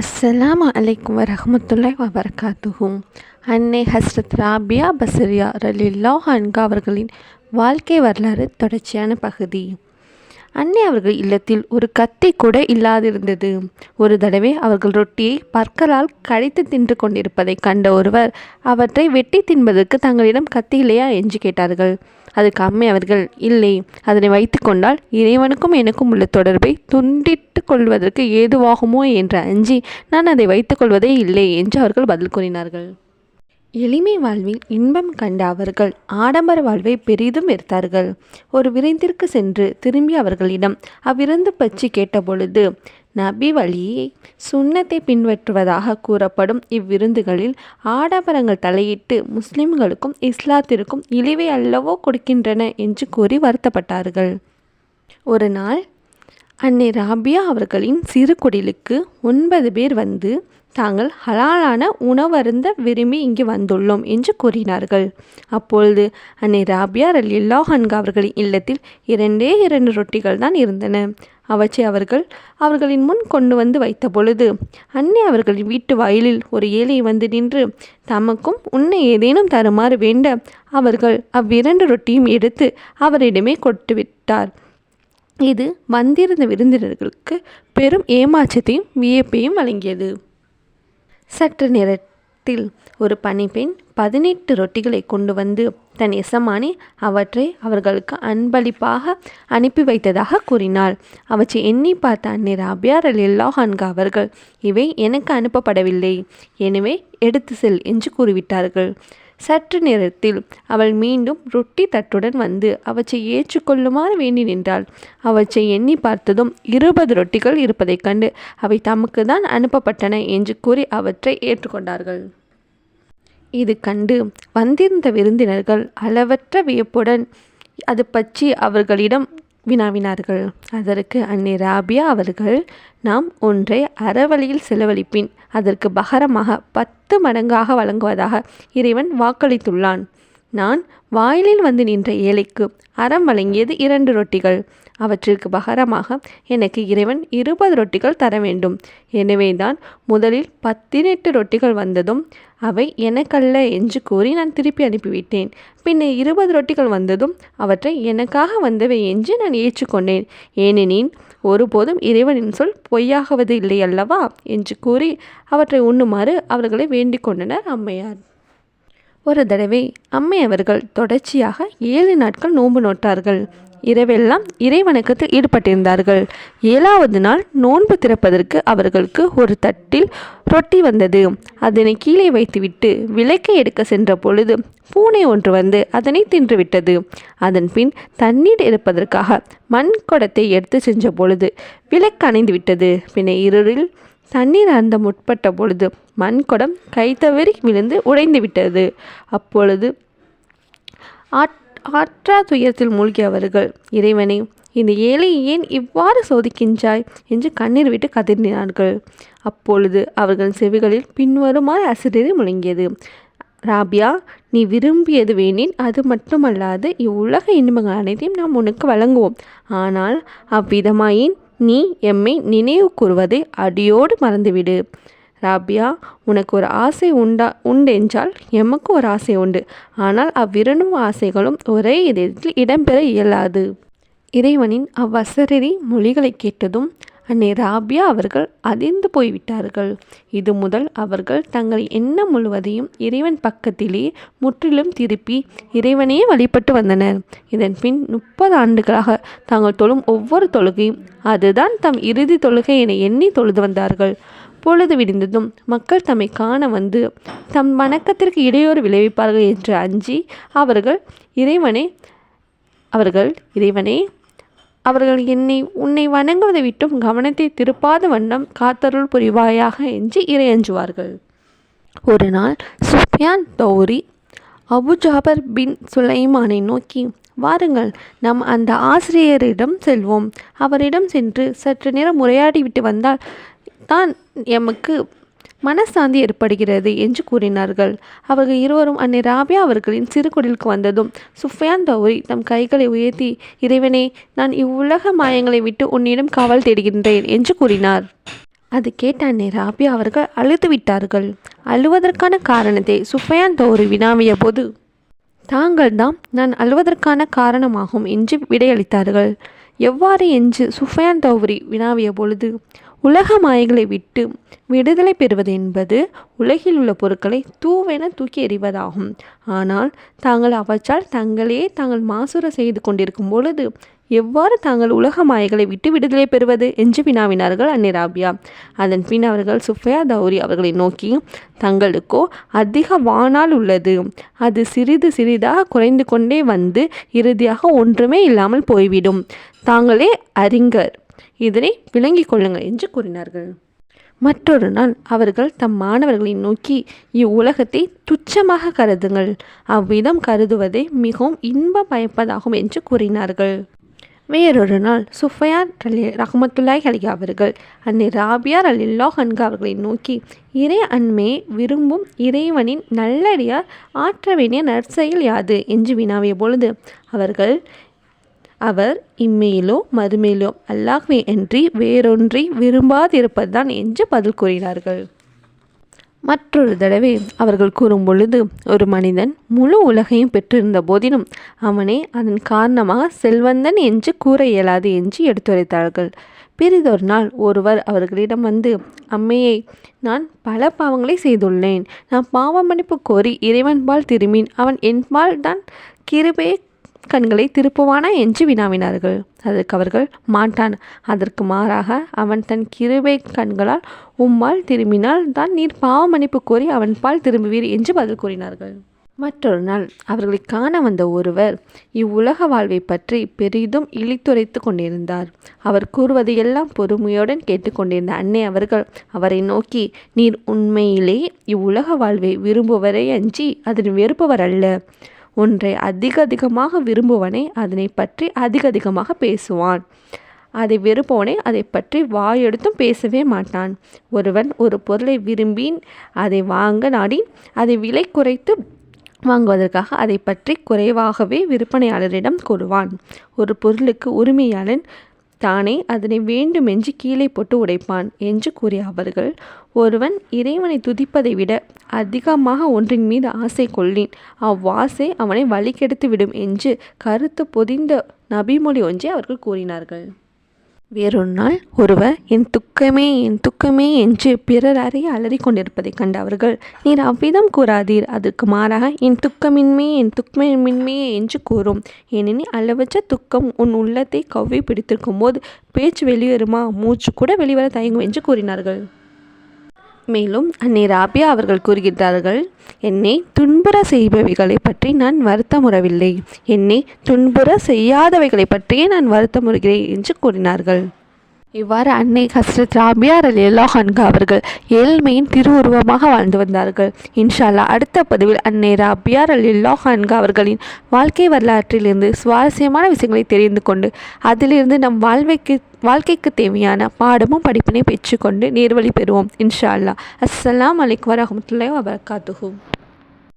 அஸ்ஸலாமு அலைக்கும் வரஹமத்துல்லாய் வபரகாத்துஹும் அன்னை ஹஸ்ரத் ராபியா பசரியா ரலில்லா அன்கா அவர்களின் வாழ்க்கை வரலாறு தொடர்ச்சியான பகுதி. அன்னை அவர்கள் இல்லத்தில் ஒரு கத்தி கூட இல்லாதிருந்தது. ஒரு தடவை அவர்கள் ரொட்டியை பற்களால் கடித்து தின்று கொண்டிருப்பதை கண்ட ஒருவர் அவற்றை வெட்டி தின்பதற்கு தங்களிடம் கத்தி இல்லையா என்று கேட்டார்கள். அதுக்கு அம்மை அவர்கள் இல்லை. அதனை வைத்து கொண்டால் இறைவனுக்கும் எனக்கும் உள்ள தொடர்பை துண்டிட்டு கொள்வதற்கு ஏதுவாகுமோ என்று அஞ்சி நான் அதை வைத்துக்கொள்வதே இல்லை என்று அவர்கள் பதில் கூறினார்கள். எளிமை வாழ்வில் இன்பம் கண்ட அவர்கள் ஆடம்பர வாழ்வை பெரிதும் வெறுத்தார்கள். ஒரு விருந்திற்கு சென்று திரும்பி அவர்களிடம் அவ்விருந்து பற்றி கேட்டபொழுது நபி வழியை சுண்ணத்தை பின்பற்றுவதாக கூறப்படும் இவ்விருந்துகளில் ஆடம்பரங்கள் தலையிட்டு முஸ்லிம்களுக்கும் இஸ்லாத்திற்கும் இழிவை அல்லவோ கொடுக்கின்றன என்று கூறி வருத்தப்பட்டார்கள். ஒரு நாள் அன்னை ராபியா அவர்களின் சிறு குடிலுக்கு ஒன்பது பேர் வந்து தாங்கள் ஹலாலான உணவருந்த விரும்பி இங்கு வந்துள்ளோம் என்று கூறினார்கள். அப்பொழுது அன்னை ராபியா ரலில்லா ஹன்கா அவர்களின் இல்லத்தில் இரண்டே இரண்டு ரொட்டிகள் தான் இருந்தன. அவற்றை அவர்கள் அவர்களின் முன் கொண்டு வந்து வைத்த பொழுது அன்னை அவர்களின் வீட்டு வயலில் ஒரு ஏழை வந்து நின்று தமக்கும் உன்னை ஏதேனும் தருமாறு வேண்ட அவர்கள் அவ்விரண்டு ரொட்டியும் எடுத்து அவரிடமே கொடுத்துவிட்டார். இது வந்திருந்த விருந்தினர்களுக்கு பெரும் ஏமாற்றத்தையும் வியப்பையும் வழங்கியது. சற்று நேரத்தில் ஒரு பணிப்பெண் பதினெட்டு ரொட்டிகளை கொண்டு வந்து தன் எசமானி அவற்றை அவர்களுக்கு அன்பளிப்பாக அனுப்பி வைத்ததாக கூறினாள். அவற்றை எண்ணி பார்த்த அன்னை ராபியார் அல்லாஹான்கா அவர்கள் இவை எனக்கு அனுப்பப்படவில்லை. எனவே எடுத்து செல் என்று கூறிவிட்டார்கள். சற்று நேரத்தில் அவள் மீண்டும் ரொட்டி தட்டுடன் வந்து அவற்றை ஏற்றுக்கொள்ளுமாறு வேண்டி நின்றாள். அவற்றை எண்ணி பார்த்ததும் இருபது ரொட்டிகள் இருப்பதைக் கண்டு அவை தமக்கு தான் அனுப்பப்பட்டன என்று கூறி அவற்றை ஏற்றுக்கொண்டார்கள். இது கண்டு வந்திருந்த விருந்தினர்கள் அளவற்ற வியப்புடன் அது பற்றி அவர்களிடம் வினாவினார்கள். அதற்கு அன்னை ராபியா அவர்கள் நாம் ஒன்றை அறவழியில் செலவழிப்பின் அதற்கு பகரமாக பத்து மடங்காக வழங்குவதாக இறைவன் வாக்களித்துள்ளான். நான் வாயிலில் வந்து நின்ற ஏழைக்கு அறம் வழங்கியது இரண்டு ரொட்டிகள். அவற்றிற்கு பகரமாக எனக்கு இறைவன் இருபது ரொட்டிகள் தர வேண்டும். எனவேதான் முதலில் பதினெட்டு ரொட்டிகள் வந்ததும் அவை எனக்கல்ல என்று கூறி நான் திருப்பி அனுப்பிவிட்டேன். பின்னே இருபது ரொட்டிகள் வந்ததும் அவற்றை எனக்காக வந்தவை என்று நான் ஏற்றுக்கொண்டேன். ஏனெனில் ஒருபோதும் இறைவனின் சொல் பொய்யாகுவது இல்லை அல்லவா? என்று கூறி அவற்றை உண்ணுமாறு அவர்களை வேண்டிக் கொண்டனர் அம்மையார். ஒரு தடவை அம்மை அவர்கள் தொடர்ச்சியாக ஏழு நாட்கள் நோன்பு நோட்டார்கள். இரவெல்லாம் இறைவணக்கத்தில் ஈடுபட்டிருந்தார்கள். ஏழாவது நாள் நோன்பு திறப்பதற்கு அவர்களுக்கு ஒரு தட்டில் ரொட்டி வந்தது. அதனை கீழே வைத்துவிட்டு விளக்கை எடுக்க சென்ற பொழுது பூனை ஒன்று வந்து அதனை தின்றுவிட்டது. அதன் பின் தண்ணீர் எடுப்பதற்காக மண் குடத்தை எடுத்து சென்ற பொழுது விளக்கு அணைந்து விட்டது பின்ன இருளில் தண்ணீர் அருந்த முற்பட்ட பொழுது மண்குடம் கைத்தவறி விழுந்து உடைந்து விட்டது அப்பொழுது ஆட் ஆற்றா துயரத்தில் மூழ்கியவர்கள். இறைவனை இந்த ஏழை ஏன் இவ்வாறு சோதிக்கின்றாய்? என்று கண்ணீர் விட்டு கதறினார்கள். அப்பொழுது அவர்கள் செவிகளில் பின்வருமாறு அசிரறி முழங்கியது. ராபியா நீ விரும்பியது வேணின் அது மட்டுமல்லாது இவ்வுலக இன்பங்கள் அனைத்தையும் நாம் உனக்கு வழங்குவோம். ஆனால் அவ்விதமாயின் நீ எம்மை நினைவு கூறுவதை அடியோடு மறந்துவிடு. ராபியா உனக்கு ஒரு ஆசை உண்டா உண்டென்றால் எமக்கு ஒரு ஆசை உண்டு. ஆனால் அவ்விரண்டும் ஆசைகளும் ஒரே இதயத்தில் இடம்பெற இயலாது. இறைவனின் அவ்வசரறி மொழிகளை கேட்டதும் அன்னை ராபியா அவர்கள் அதிர்ந்து போய்விட்டார்கள். இது முதல் அவர்கள் தங்கள் எண்ணம் முழுவதையும் இறைவன் பக்கத்திலே முற்றிலும் திருப்பி இறைவனையே வழிபட்டு வந்தனர். இதன் பின் முப்பது ஆண்டுகளாக தாங்கள் தொழும் ஒவ்வொரு தொழுகையும் அதுதான் தம் இறுதி தொழுகை என எண்ணி தொழுது வந்தார்கள். பொழுது விடிந்ததும் மக்கள் தம்மை காண வந்து தம் வணக்கத்திற்கு இடையூறு விளைவிப்பார்கள் என்று அஞ்சி அவர்கள் இறைவனை அவர்கள் இறைவனே அவர்கள் என்னை உன்னை வணங்குவதை விட்டும் கவனத்தை திருப்பாத வண்ணம் காத்தருள் புரிவாயாக என்று இறையஞ்சுவார்கள் ஒரு நாள் சுஃபியான் தௌரி அபு ஜாபர் பின் சுலைமானை நோக்கி வாருங்கள் நாம் அந்த ஆசிரியரிடம் செல்வோம். அவரிடம் சென்று சற்று நேரம் உரையாடிவிட்டு வந்தால் தான் எமக்கு மனசாந்தி ஏற்படுகிறது என்று கூறினார்கள். அவர்கள் இருவரும் அன்னை ராபியா அவர்களின் சிறுகுடிலுக்கு வந்ததும் சுஃபியான் தௌரி தம் கைகளை உயர்த்தி இறைவனே நான் இவ்வுலக மாயங்களை விட்டு உன்னிடம் காவல் தேடுகின்றேன் என்று கூறினார். அது கேட்ட அன்னை ராபியா அவர்கள் அழுது விட்டார்கள். அழுவதற்கான காரணத்தை சுஃபியான் தௌரி வினாவிய போது தாங்கள்தான் நான் அழுவதற்கான காரணமாகும் என்று விடையளித்தார்கள். எவ்வாறு என்று சுஃபயான் தௌரி வினாவிய பொழுது உலக மாயங்களை விட்டு விடுதலை பெறுவது என்பது உலகில் உள்ள பொருட்களை தூவென தூக்கி எறிவதாகும். ஆனால் தாங்கள் அவற்றால் தங்களே தாங்கள் மாசுர செய்து கொண்டிருக்கும் பொழுது எவ்வாறு தாங்கள் உலக மாயைகளை விட்டு விடுதலை பெறுவது என்று வினாவினார்கள் அன்னிராபியா. அதன் பின் அவர்கள் சுஃபையா தௌரி அவர்களை நோக்கி தங்களுக்கோ அதிக வானால் உள்ளது. அது சிறிது சிறிதாக குறைந்து கொண்டே வந்து இறுதியாக ஒன்றுமே இல்லாமல் போய்விடும். தாங்களே அறிஞர். இதனை விளங்கிக் கொள்ளுங்கள் என்று கூறினார்கள். மற்றொரு நாள் அவர்கள் தம் மாணவர்களை நோக்கி இவ்வுலகத்தை துச்சமாக கருதுங்கள். அவ்விதம் கருதுவதை மிகவும் இன்பம் பயப்பதாகும் என்று கூறினார்கள். வேறொரு நாள் சுஃபையார் அலி ரஹமத்துல்லாய் அலி அவர்கள் அன்னை ராபியார் அலில்லா ஹன்கா அவர்களை நோக்கி இறை அன்மையை விரும்பும் இறைவனின் நல்லடியார் ஆற்ற வேண்டிய நற்செயல் யாது? என்று வினாவிய பொழுது அவர்கள் அவர் இம்மையிலோ மறுமையிலோ அல்லாஹ்வே அன்றி வேறொன்றை விரும்பாதிருப்பதுதான் என்று பதில் கூறினார்கள். மற்றொரு தடவை அவர்கள் கூறும் பொழுது ஒரு மனிதன் முழு உலகையும் பெற்றிருந்த போதிலும் அவனே அதன் காரணமாக செல்வந்தன் என்று கூற இயலாது என்று எடுத்துரைத்தார்கள். பிறிதொரு நாள் ஒருவர் அவர்களிடம் வந்து அம்மையை நான் பல பாவங்களை செய்துள்ளேன். நான் பாவ மன்னிப்பு கோரி இறைவன்பால் திரும்பின் அவன் என்பால் தான் கிருபையை கண்களை திருப்புவானா என்று வினாவினார்கள். அதற்கு அவர்கள் மாட்டான் அதற்கு மாறாக அவன் தன் கிருபை கண்களால் உம்மால் திரும்பினால் தான் நீர் பாவ மன்னிப்பு கோரி அவன் பால் திரும்புவீர் என்று பதில் கூறினார்கள். மற்றொரு நாள் அவர்களை காண வந்த ஒருவர் இவ்வுலக வாழ்வை பற்றி பெரிதும் இழித்துரைத்து கொண்டிருந்தார். அவர் கூறுவதையெல்லாம் பொறுமையுடன் கேட்டுக்கொண்டிருந்த அன்னை அவர்கள் அவரை நோக்கி நீர் உண்மையிலே இவ்வுலக வாழ்வை விரும்புவரை அஞ்சி அதன் வெறுப்பவர் அல்ல. ஒன்றை அதிக அதிகமாக விரும்புவனே அதனை பற்றி அதிக அதிகமாக பேசுவான். அதை வெறுப்பவனே அதை பற்றி வாயெடுத்தும் பேசவே மாட்டான். ஒருவன் ஒரு பொருளை விரும்பி அதை வாங்க நாடி அதை விலை குறைத்து வாங்குவதற்காக அதை பற்றி குறைவாகவே விற்பனையாளரிடம் கூறுவான். ஒரு பொருளுக்கு உரிமையாளன் தானே அதனை வேண்டுமென்று கீழே போட்டு உடைப்பான் என்று கூறிய அவர்கள் ஒருவன் இறைவனை துதிப்பதை விட அதிகமாக ஒன்றின் மீது ஆசை கொள்ளின். அவ்வாசை அவனை வழிகெடுத்து விடும் என்று கருத்து பொதிந்த நபிமொழி ஒன்றை அவர்கள் கூறினார்கள். வேறொரு நாள் ஒருவர் என் துக்கமே என் துக்கமே என்று பிறர் அறிய அலறி கொண்டிருப்பதைக் கண்ட அவர்கள் நீர் அவ்விதம் கூறாதீர் அதற்கு மாறாக என் துக்கமின்மே என் துக்கமின்மையே என்று கூறும். ஏனெனில் அளவற்ற துக்கம் உன் உள்ளத்தை கவ்வி பிடித்திருக்கும் போது பேச்சு வெளியேறுமா? மூச்சு கூட வெளிவர தயங்கும் என்று கூறினார்கள். மேலும் அன்னை ராபியா அவர்கள் கூறுகிறார்கள் என்னை துன்புற செய்பவைகளை பற்றி நான் வருத்தமுறவில்லை. என்னை துன்புற செய்யாதவைகளை பற்றியே நான் வருத்தமுறுகிறேன் என்று கூறினார்கள். இவ்வாறு அன்னை ஹஸ்ரத் ராபியார் அலி ஹன்கா அவர்கள் ஏழ்மையின் திருவுருவமாக வாழ்ந்து வந்தார்கள். இன்ஷால்லா அடுத்த பதிவில் அன்னை ராபியார் அலி ஹன்கா அவர்களின் வாழ்க்கை வரலாற்றிலிருந்து சுவாரஸ்யமான விஷயங்களை தெரிந்து கொண்டு அதிலிருந்து நம் வாழ்வைக்கு வாழ்க்கைக்கு தேவையான பாடமும் படிப்பினை பெற்றுக்கொண்டு நேர்வழி பெறுவோம். இன்ஷா அல்லா அஸ்லாம் வலைக்கம் வரமத்துல வபர்காத்துஹூ.